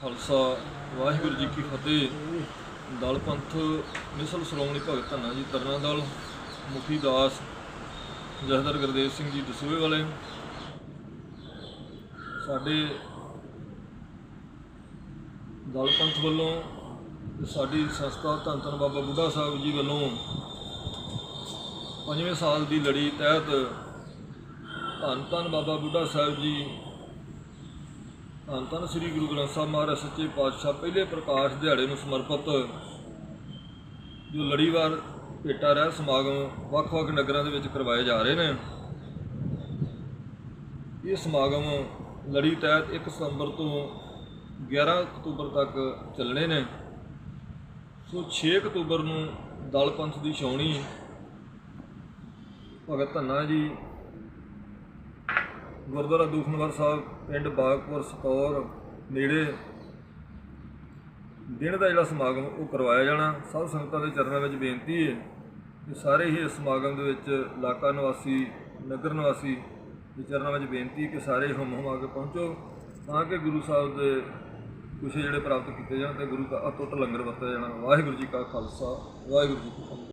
ਖਾਲਸਾ, ਵਾਹਿਗੁਰੂ ਜੀ ਕੀ ਫਤਿਹ। ਦਲ ਪੰਥ ਮਿਸਲ ਸ਼੍ਰੋਮਣੀ ਭਗਤ ਧੰਨਾ ਜੀ ਤਰਨਾ ਦਲ, ਮੁਖੀ ਦਾਸ ਜਹਦਰ ਗੁਰਦੇਵ ਸਿੰਘ ਜੀ ਦਸੂਏ ਵਾਲੇ। ਸਾਡੇ ਦਲ ਪੰਥ ਵੱਲੋਂ ਸਾਡੀ ਸੰਸਥਾ ਧੰਨ ਧੰਨ ਬਾਬਾ ਬੁੱਢਾ ਸਾਹਿਬ ਜੀ ਵੱਲੋਂ ਪੰਜਵੇਂ ਸਾਲ ਦੀ ਲੜੀ ਤਹਿਤ ਧੰਨ ਧੰਨ ਬਾਬਾ ਬੁੱਢਾ ਸਾਹਿਬ ਜੀ ਧੰਨ ਧੰਨ ਸ੍ਰੀ ਗੁਰੂ ਗ੍ਰੰਥ ਸਾਹਿਬ ਮਹਾਰਾਜ ਸੱਚੇ ਪਾਤਸ਼ਾਹ ਪਹਿਲੇ ਪ੍ਰਕਾਸ਼ ਦਿਹਾੜੇ ਨੂੰ ਸਮਰਪਿਤ ਜੋ ਲੜੀਵਾਰ ਭੇਟਾ ਰਹਿ ਸਮਾਗਮ ਵੱਖ-ਵੱਖ ਨਗਰਾਂ ਦੇ ਵਿੱਚ ਕਰਵਾਏ ਜਾ ਰਹੇ ਨੇ। ਇਹ ਸਮਾਗਮ ਲੜੀ ਤਹਿਤ 1 ਸਤੰਬਰ ਤੋਂ 11 ਅਕਤੂਬਰ ਤੱਕ ਚੱਲਣੇ ਨੇ। ਸੋ 6 ਅਕਤੂਬਰ ਨੂੰ ਦਲ ਪੰਥ ਦੀ ਛਾਉਣੀ ਭਗਤ ਧੰਨਾ ਜੀ ਗੁਰਦੁਆਰਾ ਦੂਖਨਵਾਰ ਸਾਹਿਬ, ਪਿੰਡ ਬਾਗਪੁਰ, ਸਤੌਰ, ਨੇੜੇ। ਦਿਨ ਦਾ ਜਿਹੜਾ ਸਮਾਗਮ ਉਹ ਕਰਵਾਇਆ ਜਾਣਾ। ਸਭ ਸੰਗਤਾਂ ਦੇ ਚਰਨਾਂ ਵਿੱਚ ਬੇਨਤੀ ਹੈ ਕਿ ਸਾਰੇ ਹੀ ਇਸ ਸਮਾਗਮ ਦੇ ਵਿੱਚ ਇਲਾਕਾ ਨਿਵਾਸੀ, ਨਗਰ ਨਿਵਾਸੀ ਦੇ ਚਰਨਾਂ ਵਿੱਚ ਬੇਨਤੀ ਕਿ ਸਾਰੇ ਹਮ ਹਮ ਆ ਕੇ ਪਹੁੰਚੋ, ਤਾਂ ਕਿ ਗੁਰੂ ਸਾਹਿਬ ਦੇ ਕੁਛ ਜਿਹੜੇ ਪ੍ਰਾਪਤ ਕੀਤੇ ਜਾਣ ਤੇ ਗੁਰੂ ਦਾ ਅਟੁੱਟ ਲੰਗਰ ਵਰਤਿਆ ਜਾਣਾ। ਵਾਹਿਗੁਰੂ ਜੀ ਕਾ ਖਾਲਸਾ, ਵਾਹਿਗੁਰੂ ਜੀ ਕੀ ਫਤਿਹ।